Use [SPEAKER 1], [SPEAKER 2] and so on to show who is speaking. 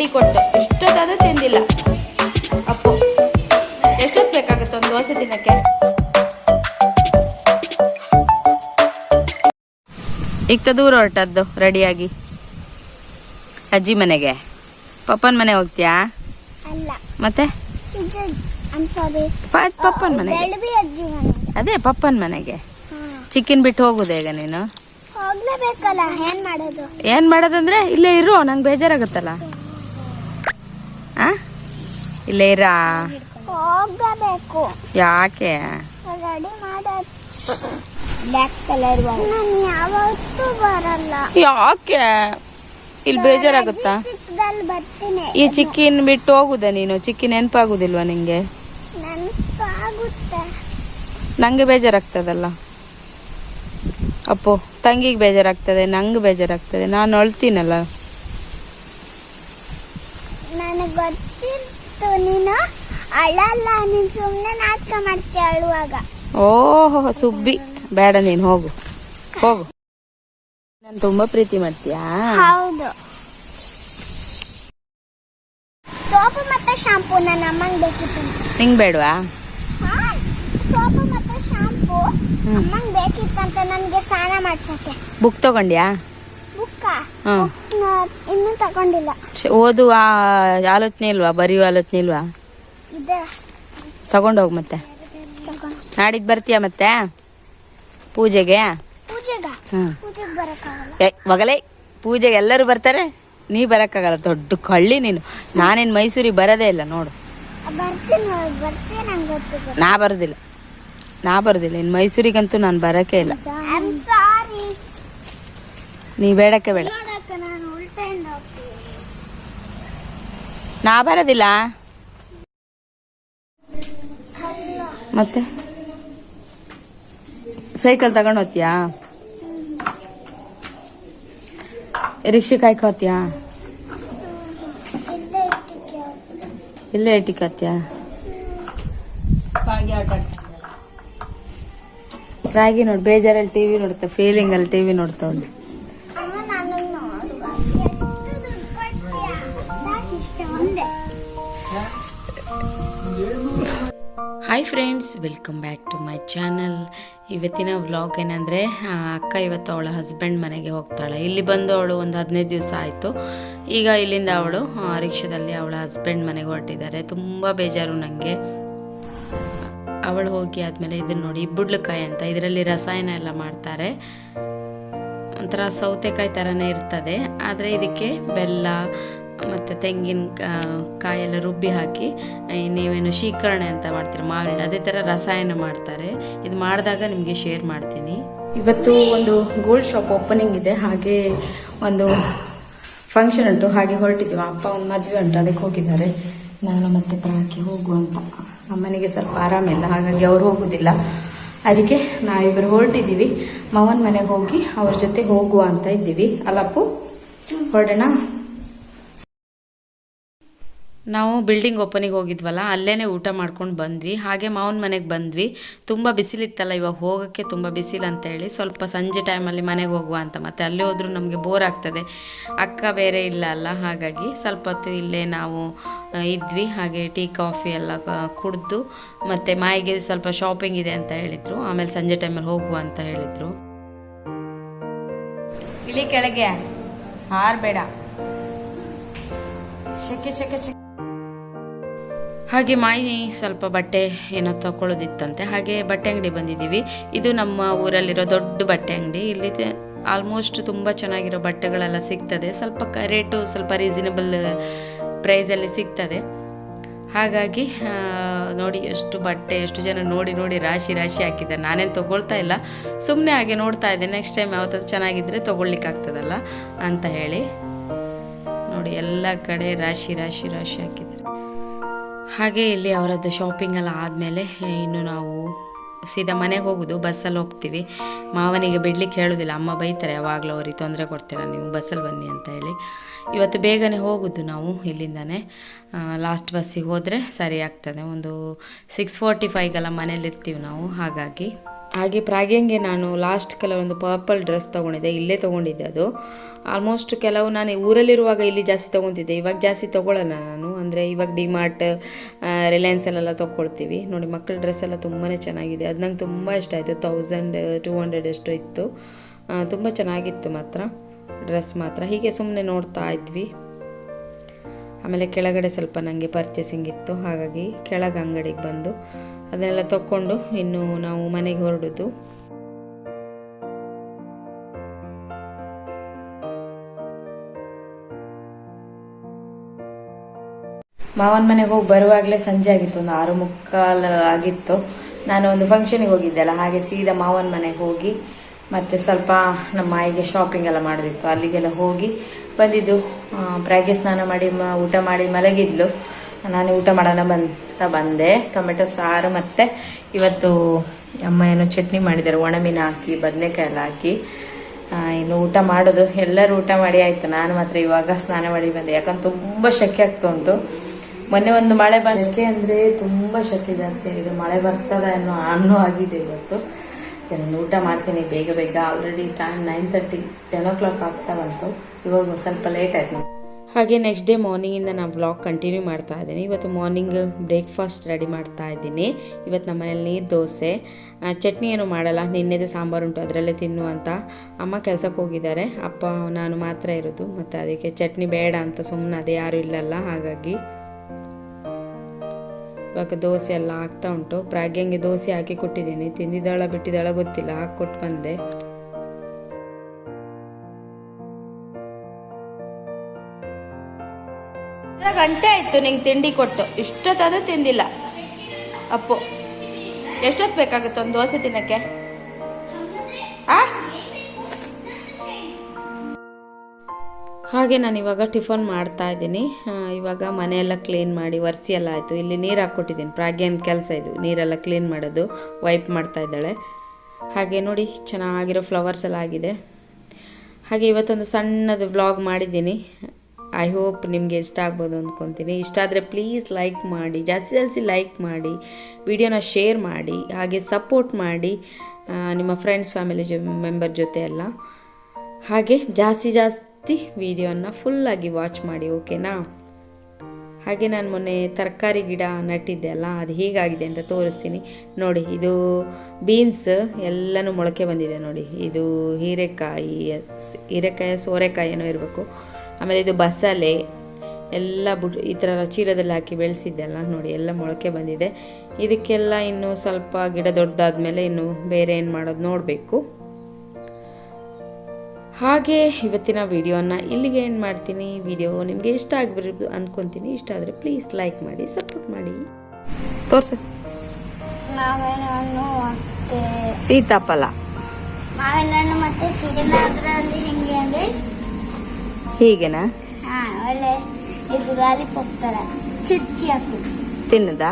[SPEAKER 1] ತಿಂಡಿ ಕೊಟ್ಟು. ಎಷ್ಟೊತ್ತಾದ್ರೂ ತಿಂದಿಲ್ಲ. ಅಪ್ಪು ಎಷ್ಟೊತ್ತು ಬೇಕಾಗುತ್ತೆ ಒಂದು ದೋಸೆ ತಿನ್ನಕ್ಕೆ? ಈಗ ದೂರ ಹೊರಟದ್ದು ರೆಡಿಯಾಗಿ. ಅಜ್ಜಿ ಮನೆಗೆ. ಪಪ್ಪನ ಮನೆ ಹೋಗ್ತೀಯಾ? ಮತ್ತೆ? ಪಪ್ಪನ ಮನೆಗೆ. ಅದೇ ಪಪ್ಪನ ಮನೆಗೆ.
[SPEAKER 2] ಚಿಕ್ಕನ್
[SPEAKER 1] ಚಿಕ್ಕಿನ ಬಿಟ್ಟು ಹೋಗುದು ಈಗ ನೀನು?
[SPEAKER 2] ಏನ್ ಮಾಡೋದು?
[SPEAKER 1] ಏನ್ ಮಾಡೋದಂದ್ರೆ ಇಲ್ಲೇ ಇರು ನಂಗೆ ಬೇಜಾರಾಗುತ್ತಲ್ಲ. ಇಲ್ಲೇ ಇರಾ
[SPEAKER 2] ಹೋಗಬೇಕು.
[SPEAKER 1] ಯಾಕೆ?
[SPEAKER 2] ರೆಡಿ ಮಾಡ ಬ್ಲ್ಯಾಕ್ ಕಲರ್ ನಾನು ಯಾವತ್ತೂ ಬರಲ್ಲ.
[SPEAKER 1] ಯಾಕೆ? ಇಲ್ಲಿ ಬೇಜಾರಾಗುತ್ತಾ?
[SPEAKER 2] ಬರ್ತೀನಿ.
[SPEAKER 1] ಈ ಚಿಕ್ಕಿನ್ ಬಿಟ್ಟು ಹೋಗುದ ನೀನು? ಚಿಕ್ಕಿ ನೆನಪಾಗುದಿಲ್ವಾ ನಿಂಗೆ?
[SPEAKER 2] ನೆನಪಾಗುತ್ತೆ.
[SPEAKER 1] ನಂಗೆ ಬೇಜಾರಾಗ್ತದಲ್ಲ. ಅಪ್ಪು ತಂಗಿಗೆ ಬೇಜಾರಾಗ್ತದೆ ನಂಗೆ ಬೇಜಾರಾಗ್ತದೆ. ನಾನು ಅಳ್ತೀನಲ್ಲ.
[SPEAKER 2] ನನಗೆ ಗೊತ್ತಿತ್ತು ನೀನು ಅಳಲ್ಲ ನೀನು ಸುಮ್ಮನೆ ನಾಟಕ ಮಾಡ್ತೀಯ ಅಳುವಾಗ.
[SPEAKER 1] ಓಹೋ ಸುಬ್ಬಿ. ಬೇಡ ನೀನು ಹೋಗು. ಹೋಗು. ನಾನು ತುಂಬಾ ಪ್ರೀತಿ ಮಾಡ್ತೀಯಾ?
[SPEAKER 2] ಹೌದು. ಸೋಪು ಮತ್ತೆ ಶಾಂಪೂ ನನ್ನ ಅಮ್ಮಂಗೆ ಬೇಕಿತ್ತು.
[SPEAKER 1] ನಿಂಗೆ ಬೇಡವಾ?
[SPEAKER 2] ಸೋಪು ಮತ್ತೆ ಶಾಂಪೂ. ಅಮ್ಮಂಗೆ ಬೇಕಿತ್ತಂತ ನನಗೆ ಸ್ನಾನ ಮಾಡ್ಸಕ್ಕೆ.
[SPEAKER 1] ಬುಕ್ ತಗೊಂಡ್ಯಾ?
[SPEAKER 2] ಬುಕ್ಕ. ಇನ್ನೂ ತಗೊಂಡಿಲ್ಲ.
[SPEAKER 1] ಓದುವ ಆಲೋಚನೆ ಇಲ್ವಾ? ಬರೆಯುವ ಆಲೋಚನೆ ಇಲ್ವಾ?
[SPEAKER 2] ತಗೊಂಡು
[SPEAKER 1] ಹೋಗು ಮತ್ತೆ.
[SPEAKER 2] ನಾಡಿದ್
[SPEAKER 1] ನಾಡಿದ್ದು ಬರ್ತೀಯಾ ಮತ್ತೆ? ಪೂಜೆಗೆ? ಮಗಲೇ
[SPEAKER 2] ಪೂಜೆಗೆ
[SPEAKER 1] ಎಲ್ಲರೂ ಬರ್ತಾರೆ? ನೀ ಬರಕ್ಕಾಗಲ್ಲ ದೊಡ್ಡ ಕಳ್ಳಿ ನೀನು. ನಾನೇನು ಮೈಸೂರಿಗೆ ಬರೋದೇ ಇಲ್ಲ ನೋಡು. ನಾ ಬರೋದಿಲ್ಲ. ನಾ ಬರೋದಿಲ್ಲ. ಇನ್ನು ಮೈಸೂರಿಗಂತೂ ನಾನು ಬರೋಕ್ಕೆ ಇಲ್ಲ. ನೀ ಬೇಡಕ್ಕೆ ಬೇಡ. ನಾ ಬರೋದಿಲ್ಲ. ಮತ್ತೆ? ಸೈಕಲ್ ತಗೊಂಡು ಹೋಗ್ತೀಯಾ? ರಿಕ್ಷೆ ಕಾಯ್ಕೋತ್ಯಾ
[SPEAKER 2] ಇಲ್ಲೇ
[SPEAKER 1] ಇಟ್ಟಿಕತ್ಯಾ ರಾಗಿ ನೋಡಿ ಬೇಜಾರಲ್ಲಿ ಟಿವಿ ನೋಡ್ತಾ ಫೀಲಿಂಗಲ್ಲಿ ಟಿವಿ ನೋಡ್ತಾ ಉಂಟು. Hi friends, welcome back to my channel. ಇವತ್ತಿನ ವ್ಲಾಗ್ ಏನಂದರೆ ಅಕ್ಕ ಇವತ್ತು ಅವಳ ಹಸ್ಬೆಂಡ್ ಮನೆಗೆ ಹೋಗ್ತಾಳೆ. ಇಲ್ಲಿ ಬಂದು ಅವಳು ಒಂದು ಹದಿನೈದು ದಿವಸ ಆಯಿತು. ಈಗ ಇಲ್ಲಿಂದ ಅವಳು ರಿಕ್ಷಾದಲ್ಲಿ ಅವಳ ಹಸ್ಬೆಂಡ್ ಮನೆಗೆ ಹೊರಟಿದ್ದಾರೆ. ತುಂಬ ಬೇಜಾರು ನನಗೆ ಅವಳು ಹೋಗಿ ಆದಮೇಲೆ ಇದನ್ನು ನೋಡಿ ಇಬ್ಬುಡ್ಲಕಾಯಿ ಅಂತ, ಇದರಲ್ಲಿ ರಸಾಯನ ಎಲ್ಲ ಮಾಡ್ತಾರೆ. ಒಂಥರ ಸೌತೆಕಾಯಿ ಥರನೇ ಇರ್ತದೆ. ಆದರೆ ಇದಕ್ಕೆ ಬೆಲ್ಲ ಮತ್ತು ತೆಂಗಿನ ಕಾಯೆಲ್ಲ ರುಬ್ಬಿ ಹಾಕಿ ನೀವೇನು ಶೀಕರಣೆ ಅಂತ ಮಾಡ್ತೀರ, ಮಾವಿನ, ಅದೇ ಥರ ರಸಾಯನ ಮಾಡ್ತಾರೆ. ಇದು ಮಾಡಿದಾಗ ನಿಮಗೆ ಶೇರ್ ಮಾಡ್ತೀನಿ. ಇವತ್ತು ಒಂದು ಗೋಲ್ಡ್ ಶಾಪ್ ಓಪನಿಂಗ್ ಇದೆ, ಹಾಗೆ ಒಂದು ಫಂಕ್ಷನ್ ಉಂಟು, ಹಾಗೆ ಹೊರಟಿದ್ದೀವಿ. ಅಪ್ಪ ಒಂದು ಮದುವೆ ಉಂಟು, ಅದಕ್ಕೆ ಹೋಗಿದ್ದಾರೆ. ನಾನು ಮತ್ತೆ ಪ್ರಾಕಿ ಹೋಗು ಅಂತ ಅಮ್ಮನಿಗೆ ಸ್ವಲ್ಪ ಆರಾಮಿಲ್ಲ ಹಾಗಾಗಿ ಅವ್ರು ಹೋಗೋದಿಲ್ಲ. ಅದಕ್ಕೆ ನಾವಿಬ್ಬರು ಹೊರಟಿದ್ದೀವಿ. ಮಾವನ ಮನೆಗೆ ಹೋಗಿ ಅವ್ರ ಜೊತೆ ಹೋಗುವ ಅಂತ ಇದ್ದೀವಿ. ಅಲ್ಲಪ್ಪು ಹೊರಡೋಣ. ನಾವು ಬಿಲ್ಡಿಂಗ್ ಓಪನಿಗೆ ಹೋಗಿದ್ವಲ್ಲ ಅಲ್ಲೇ ಊಟ ಮಾಡ್ಕೊಂಡು ಬಂದ್ವಿ. ಹಾಗೆ ಮಾವನ ಮನೆಗೆ ಬಂದ್ವಿ. ತುಂಬ ಬಿಸಿಲಿತ್ತಲ್ಲ, ಇವಾಗ ಹೋಗೋಕ್ಕೆ ತುಂಬ ಬಿಸಿಲು ಅಂತ ಹೇಳಿ ಸ್ವಲ್ಪ ಸಂಜೆ ಟೈಮಲ್ಲಿ ಮನೆಗೆ ಹೋಗುವ ಅಂತ. ಮತ್ತೆ ಅಲ್ಲಿ ಹೋದರೂ ನಮಗೆ ಬೋರ್ ಆಗ್ತದೆ. ಅಕ್ಕ ಬೇರೆ ಇಲ್ಲ ಅಲ್ಲ, ಹಾಗಾಗಿ ಸ್ವಲ್ಪ ಹೊತ್ತು ಇಲ್ಲೇ ನಾವು ಇದ್ವಿ. ಹಾಗೆ ಟೀ, ಕಾಫಿ ಎಲ್ಲ ಕುಡಿದು ಮತ್ತು ಮಾಯಿಗೆ ಸ್ವಲ್ಪ ಶಾಪಿಂಗ್ ಇದೆ ಅಂತ ಹೇಳಿದರು. ಆಮೇಲೆ ಸಂಜೆ ಟೈಮಲ್ಲಿ ಹೋಗುವ ಅಂತ ಹೇಳಿದರು. ಇಳಿ ಕೆಳಗೆ. ಹಾರಬೇಡ. ಶೆಕೆ ಶೆಕೆ ಶೆಕೆ. ಹಾಗೆ ಮಾಯಿ ಸ್ವಲ್ಪ ಬಟ್ಟೆ ಏನೋ ತಗೊಳ್ಳೋದಿತ್ತಂತೆ ಹಾಗೆ ಬಟ್ಟೆ ಅಂಗಡಿ ಬಂದಿದ್ದೀವಿ. ಇದು ನಮ್ಮ ಊರಲ್ಲಿರೋ ದೊಡ್ಡ ಬಟ್ಟೆ ಅಂಗಡಿ. ಇಲ್ಲಿ ಆಲ್ಮೋಸ್ಟ್ ತುಂಬ ಚೆನ್ನಾಗಿರೋ ಬಟ್ಟೆಗಳೆಲ್ಲ ಸಿಗ್ತದೆ. ಸ್ವಲ್ಪ ರೇಟು ಸ್ವಲ್ಪ ರೀಸನಬಲ್ ಪ್ರೈಸಲ್ಲಿ ಸಿಗ್ತದೆ. ಹಾಗಾಗಿ ನೋಡಿ ಎಷ್ಟು ಬಟ್ಟೆ, ಎಷ್ಟು ಜನ ನೋಡಿ ನೋಡಿ ರಾಶಿ ರಾಶಿ ಹಾಕಿದ್ದಾರೆ. ನಾನೇನು ತೊಗೊಳ್ತಾ ಇಲ್ಲ. ಸುಮ್ಮನೆ ಹಾಗೆ ನೋಡ್ತಾ ಇದ್ದೆ. ನೆಕ್ಸ್ಟ್ ಟೈಮ್ ಯಾವತ್ತಾದ್ರು ಚೆನ್ನಾಗಿದ್ದರೆ ತೊಗೊಳ್ಲಿಕ್ಕಾಗ್ತದಲ್ಲ ಅಂತ ಹೇಳಿ. ನೋಡಿ, ಎಲ್ಲ ಕಡೆ ರಾಶಿ ರಾಶಿ ರಾಶಿ ಹಾಕಿದ್ದಾರೆ. ಹಾಗೆ ಇಲ್ಲಿ ಅವರದ್ದು ಶಾಪಿಂಗ್ ಎಲ್ಲ ಆದಮೇಲೆ ಇನ್ನು ನಾವು ಸೀದಾ ಮನೆಗೆ ಹೋಗೋದು ಬಸ್ಸಲ್ಲಿ ಹೋಗ್ತೀವಿ. ಮಾವನಿಗೆ ಬಿಡ್ಲಿಕ್ಕೆ ಹೇಳೋದಿಲ್ಲ, ಅಮ್ಮ ಬೈತಾರೆ, ಯಾವಾಗಲೂ ಅವ್ರಿಗೆ ತೊಂದರೆ ಕೊಡ್ತೀರ, ನೀವು ಬಸ್ಸಲ್ಲಿ ಬನ್ನಿ ಅಂತ ಹೇಳಿ. ಇವತ್ತು ಬೇಗನೆ ಹೋಗೋದು ನಾವು ಇಲ್ಲಿಂದನೇ. ಲಾಸ್ಟ್ ಬಸ್ಸಿಗೆ ಹೋದರೆ ಸರಿ ಆಗ್ತದೆ. ಒಂದು ಸಿಕ್ಸ್ ಫೋರ್ಟಿ ಫೈಗೆಲ್ಲ ಮನೇಲಿರ್ತೀವಿ ನಾವು, ಹಾಗಾಗಿ. ಹಾಗೆ ಪ್ರಾಗ್ಯಂಗೆ ನಾನು ಲಾಸ್ಟ್ ಕೆಲವೊಂದು ಪರ್ಪಲ್ ಡ್ರೆಸ್ ತೊಗೊಂಡಿದ್ದೆ, ಇಲ್ಲೇ ತೊಗೊಂಡಿದ್ದೆ ಅದು. ಆಲ್ಮೋಸ್ಟ್ ಕೆಲವು ನಾನು ಊರಲ್ಲಿರುವಾಗ ಇಲ್ಲಿ ಜಾಸ್ತಿ ತೊಗೊತಿದ್ದೆ, ಇವಾಗ ಜಾಸ್ತಿ ತೊಗೊಳ್ಳಲ್ಲ ನಾನು. ಅಂದರೆ ಇವಾಗ ಡಿಮಾರ್ಟ್ ರಿಲಯನ್ಸಲ್ಲೆಲ್ಲ ತೊಗೊಳ್ತೀವಿ. ನೋಡಿ, ಮಕ್ಕಳ ಡ್ರೆಸ್ ಎಲ್ಲ ತುಂಬಾ ಚೆನ್ನಾಗಿದೆ. ಅದು ನಂಗೆ ತುಂಬ ಇಷ್ಟ ಆಯಿತು. ತೌಸಂಡ್ ಟೂ ಹಂಡ್ರೆಡ್ ಎಷ್ಟು ಇತ್ತು. ತುಂಬ ಚೆನ್ನಾಗಿತ್ತು ಮಾತ್ರ ಡ್ರೆಸ್ ಮಾತ್ರ. ಹೀಗೆ ಸುಮ್ಮನೆ ನೋಡ್ತಾ ಇದ್ವಿ. ಆಮೇಲೆ ಕೆಳಗಡೆ ಸ್ವಲ್ಪ ನನಗೆ ಪರ್ಚೇಸಿಂಗ್ ಇತ್ತು, ಹಾಗಾಗಿ ಕೆಳಗೆ ಅಂಗಡಿಗೆ ಬಂದು ಅದನ್ನೆಲ್ಲ ತಕ್ಕೊಂಡು ಇನ್ನು ನಾವು ಮನೆಗೆ ಹೊರಡೋದು. ಮಾವನ ಮನೆಗೆ ಹೋಗಿ ಬರುವಾಗಲೇ ಸಂಜೆ ಆಗಿತ್ತು, ಒಂದು ಆರು ಮುಕ್ಕಾಲು ಆಗಿತ್ತು. ನಾನು ಒಂದು ಫಂಕ್ಷನಿಗೆ ಹೋಗಿದ್ದೆ ಅಲ್ಲ, ಹಾಗೆ ಸೀದಾ ಮಾವನ ಮನೆಗೆ ಹೋಗಿ ಮತ್ತೆ ಸ್ವಲ್ಪ ನಮ್ಮ ಮಾಯಿಗೆ ಶಾಪಿಂಗ್ ಎಲ್ಲ ಮಾಡೋದಿತ್ತು. ಅಲ್ಲಿಗೆಲ್ಲ ಹೋಗಿ ಬಂದಿದ್ದು. ಪ್ರಾಗೆ ಸ್ನಾನ ಮಾಡಿ ಊಟ ಮಾಡಿ ಮಲಗಿದ್ಲು. ನಾನು ಊಟ ಮಾಡೋಣ ಬಂತ ಬಂದೆ. ಟೊಮೆಟೊ ಸಾರು ಮತ್ತೆ ಇವತ್ತು ಅಮ್ಮ ಏನೋ ಚಟ್ನಿ ಮಾಡಿದ್ದಾರೆ. ಒಣಮೀನು ಹಾಕಿ ಬದನೆಕಾಯಿ ಎಲ್ಲ ಹಾಕಿ ಇನ್ನು ಊಟ ಮಾಡೋದು. ಎಲ್ಲರೂ ಊಟ ಮಾಡಿ ಆಯ್ತು. ನಾನು ಮಾತ್ರ ಇವಾಗ ಸ್ನಾನ ಮಾಡಿ ಬಂದೆ. ಯಾಕಂದ್ರೆ ತುಂಬ ಶೆಕೆ ಆಗ್ತಾ ಉಂಟು. ಮೊನ್ನೆ ಒಂದು ಮಳೆ ಬಂದಕ್ಕೆ ಅಂದ್ರೆ ತುಂಬ ಶೆಕೆ ಜಾಸ್ತಿ ಆಗಿದೆ. ಮಳೆ ಬರ್ತದ ಅನ್ನೋ ಅನ್ನೋ ಆಗಿದೆ ಇವತ್ತು. ಇನ್ನು ಊಟ ಮಾಡ್ತೀನಿ ಬೇಗ ಬೇಗ. Already time nine thirty ten o'clock ಆಗ್ತಾ ಬಂತು. ಇವಾಗ ಸ್ವಲ್ಪ ಲೇಟ್ ಆಯ್ತು ಹಾಗೆ ನೆಕ್ಸ್ಟ್ ಡೇ ಮಾರ್ನಿಂಗಿಂದ ನಾನು ವ್ಲಾಗ್ ಕಂಟಿನ್ಯೂ ಮಾಡ್ತಾ ಇದ್ದೀನಿ. ಇವತ್ತು ಮಾರ್ನಿಂಗ್ ಬ್ರೇಕ್ಫಾಸ್ಟ್ ರೆಡಿ ಮಾಡ್ತಾ ಇದ್ದೀನಿ. ಇವತ್ತು ನಮ್ಮ ಮನೇಲಿ ನೀರು ದೋಸೆ. ಚಟ್ನಿ ಏನು ಮಾಡಲ್ಲ. ನಿನ್ನೆದೇ ಸಾಂಬಾರು ಉಂಟು, ಅದರಲ್ಲೇ ತಿನ್ನು ಅಂತ. ಅಮ್ಮ ಕೆಲಸಕ್ಕೆ ಹೋಗಿದ್ದಾರೆ. ಅಪ್ಪ, ನಾನು ಮಾತ್ರ ಇರೋದು. ಮತ್ತು ಅದಕ್ಕೆ ಚಟ್ನಿ ಬೇಡ ಅಂತ ಸುಮ್ಮನೆ ಅದೇ ಯಾರೂ ಇಲ್ಲಲ್ಲ. ಹಾಗಾಗಿ ಇವಾಗ ದೋಸೆ ಎಲ್ಲ ಆಗ್ತಾ ಉಂಟು. ಪ್ರಾಗ್ಯಂಗೆ ದೋಸೆ ಹಾಕಿ ಕೊಟ್ಟಿದ್ದೀನಿ. ತಿಂದಿದ್ದಾಳ ಬಿಟ್ಟಿದ್ದಾಳ ಗೊತ್ತಿಲ್ಲ. ಹಾಕ್ಕೊಟ್ಟು ಬಂದೆ. ಗಂಟೆ ಆಯ್ತು ನಿಂಗೆ ತಿಂಡಿ ಕೊಟ್ಟು. ಇಷ್ಟೊತ್ತಾದರೂ ತಿಂದಿಲ್ಲ. ಅಪ್ಪು, ಎಷ್ಟೊತ್ತು ಬೇಕಾಗುತ್ತೆ ಒಂದು ದೋಸೆ ತಿನ್ನಕ್ಕೆ? ಆ? ಹಾಗೆ ನಾನು ಇವಾಗ ಟಿಫನ್ ಮಾಡ್ತಾ ಇದ್ದೀನಿ. ಇವಾಗ ಮನೆಯೆಲ್ಲ ಕ್ಲೀನ್ ಮಾಡಿ ಒರೆಸಿ ಎಲ್ಲ ಆಯಿತು. ಇಲ್ಲಿ ನೀರು ಹಾಕ್ಕೊಟ್ಟಿದ್ದೀನಿ. ಪ್ರಾಗ್ಯನ ಕೆಲಸ ಇದು. ನೀರೆಲ್ಲ ಕ್ಲೀನ್ ಮಾಡೋದು ವೈಪ್ ಮಾಡ್ತಾ ಇದ್ದಾಳೆ. ಹಾಗೆ ನೋಡಿ, ಚೆನ್ನಾಗಿರೋ ಫ್ಲವರ್ಸ್ ಎಲ್ಲ ಆಗಿದೆ. ಹಾಗೆ ಇವತ್ತೊಂದು ಸಣ್ಣದು ವ್ಲಾಗ್ ಮಾಡಿದ್ದೀನಿ. ಐ ಹೋಪ್ ನಿಮಗೆ ಇಷ್ಟ ಆಗ್ಬೋದು ಅಂದ್ಕೊತೀನಿ ಇಷ್ಟ ಆದರೆ ಪ್ಲೀಸ್ ಲೈಕ್ ಮಾಡಿ, ಜಾಸ್ತಿ ಜಾಸ್ತಿ ಲೈಕ್ ಮಾಡಿ ವಿಡಿಯೋನ ಶೇರ್ ಮಾಡಿ, ಹಾಗೆ ಸಪೋರ್ಟ್ ಮಾಡಿ ನಿಮ್ಮ ಫ್ರೆಂಡ್ಸ್ ಫ್ಯಾಮಿಲಿ ಜೊ ಮೆಂಬರ್ ಜೊತೆ ಎಲ್ಲ. ಹಾಗೆ ಜಾಸ್ತಿ ಜಾಸ್ತಿ ವಿಡಿಯೋನ ಫುಲ್ಲಾಗಿ ವಾಚ್ ಮಾಡಿ, ಓಕೆನಾ? ಹಾಗೆ ನಾನು ಮೊನ್ನೆ ತರಕಾರಿ ಗಿಡ ನಟ್ಟಿದ್ದೆ ಅಲ್ಲ, ಅದು ಹೇಗಾಗಿದೆ ಅಂತ ತೋರಿಸ್ತೀನಿ. ನೋಡಿ, ಇದು ಬೀನ್ಸ್ ಎಲ್ಲನೂ ಮೊಳಕೆ ಬಂದಿದೆ ನೋಡಿ. ಇದು ಹೀರೆಕಾಯಿ ಹೀರೆಕಾಯಿ, ಸೋರೆಕಾಯಿ ಏನೋ ಇರಬೇಕು. ಆಮೇಲೆ ಇದು ಬಸಳೆ, ಎಲ್ಲ ಬುಡ್, ಈ ಥರ ಚೀಲದಲ್ಲಿ ಹಾಕಿ ಬೆಳೆಸಿದ್ದೆ ಅಲ್ಲ, ನೋಡಿ, ಎಲ್ಲ ಮೊಳಕೆ ಬಂದಿದೆ. ಇದಕ್ಕೆಲ್ಲ ಇನ್ನೂ ಸ್ವಲ್ಪ ಗಿಡ ದೊಡ್ಡದಾದ ಮೇಲೆ ಇನ್ನು ಬೇರೆ ಏನು ಮಾಡೋದು ನೋಡಬೇಕು. ಹಾಗೆ ಇವತ್ತಿನ ವಿಡಿಯೋನ ಇಲ್ಲಿಗೆ ಏನು ಮಾಡ್ತೀನಿ. ವಿಡಿಯೋ ನಿಮಗೆ ಇಷ್ಟ ಆಗಿಬಿಡ್ಬೋದು ಅಂದ್ಕೊತೀನಿ ಇಷ್ಟ ಆದರೆ ಪ್ಲೀಸ್ ಲೈಕ್ ಮಾಡಿ ಸಪೋರ್ಟ್ ಮಾಡಿ. ತೋರ್ಸು.
[SPEAKER 2] ಮಾವಿನ ಹಣ್ಣು ಮತ್ತೆ
[SPEAKER 1] ಸೀತಾಫಲ.
[SPEAKER 2] ಮಾವಿನ ಹಣ್ಣು ಮತ್ತೆ ಸಿಡಿಲ ಅದರಲ್ಲಿ ಹೆಂಗೆ ಅಂದ್ರೆ?
[SPEAKER 1] ಹೀಗೆನಾ?
[SPEAKER 2] ಹಾ ಒಳ್ಳೆ ಇದು ಲಾಲಿಪಾಪ್ ತರ ಚುಚ್ಚಿ ಹಾಕಿ.
[SPEAKER 1] ತಿನ್ನದಾ?